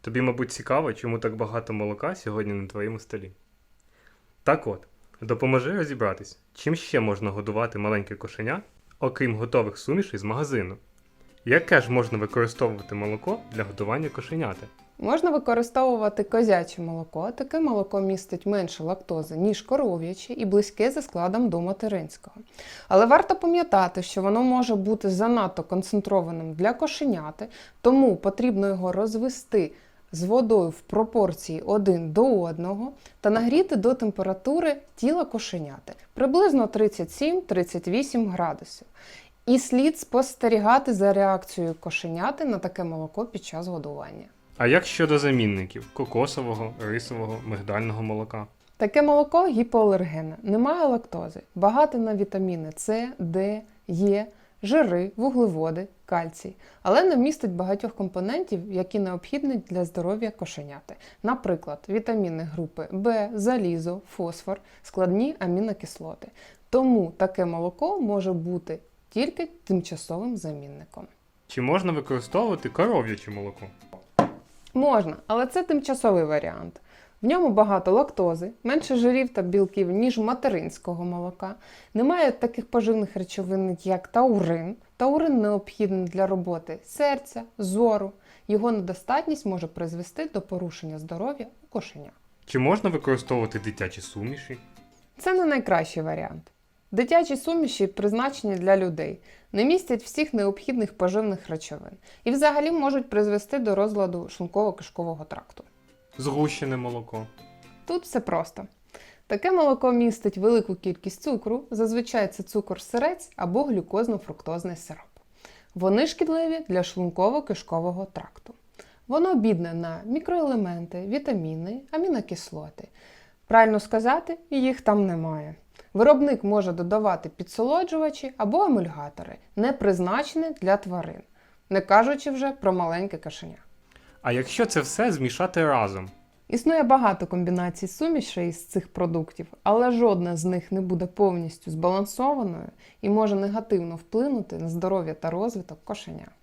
Тобі, мабуть, цікаво, чому так багато молока сьогодні на твоєму столі. Так от, допоможи розібратись, чим ще можна годувати маленьке кошеня, окрім готових сумішей з магазину. Яке ж можна використовувати молоко для годування кошеняти? Можна використовувати козяче молоко. Таке молоко містить менше лактози, ніж коров'яче, і близьке за складом до материнського. Але варто пам'ятати, що воно може бути занадто концентрованим для кошеняти, тому потрібно його розвести з водою в пропорції 1 до 1 та нагріти до температури тіла кошеняти приблизно 37-38 градусів. І слід спостерігати за реакцією кошеняти на таке молоко під час годування. А як щодо замінників кокосового, рисового, мигдального молока? Таке молоко гіпоалергенне, немає лактози, багате на вітаміни С, Д, Е, жири, вуглеводи, кальцій, але не містить багатьох компонентів, які необхідні для здоров'я кошеняти. Наприклад, вітаміни групи В, залізо, фосфор, складні амінокислоти. Тому таке молоко може бути тільки тимчасовим замінником. Чи можна використовувати коров'яче молоко? Можна, але це тимчасовий варіант. В ньому багато лактози, менше жирів та білків, ніж материнського молока. Немає таких поживних речовин, як таурин. Таурин необхідний для роботи серця, зору. Його недостатність може призвести до порушення здоров'я у кошеня. Чи можна використовувати дитячі суміші? Це не найкращий варіант. Дитячі суміші призначені для людей, не містять всіх необхідних поживних речовин і взагалі можуть призвести до розладу шлунково-кишкового тракту. Згущене молоко. Тут все просто. Таке молоко містить велику кількість цукру, зазвичай це цукор-сирець або глюкозно-фруктозний сироп. Вони шкідливі для шлунково-кишкового тракту. Воно бідне на мікроелементи, вітаміни, амінокислоти. Правильно сказати, їх там немає. Виробник може додавати підсолоджувачі або емульгатори, не призначені для тварин, не кажучи вже про маленьке кашеня. А якщо це все змішати разом? Існує багато комбінацій сумішей з цих продуктів, але жодна з них не буде повністю збалансованою і може негативно вплинути на здоров'я та розвиток кошеня.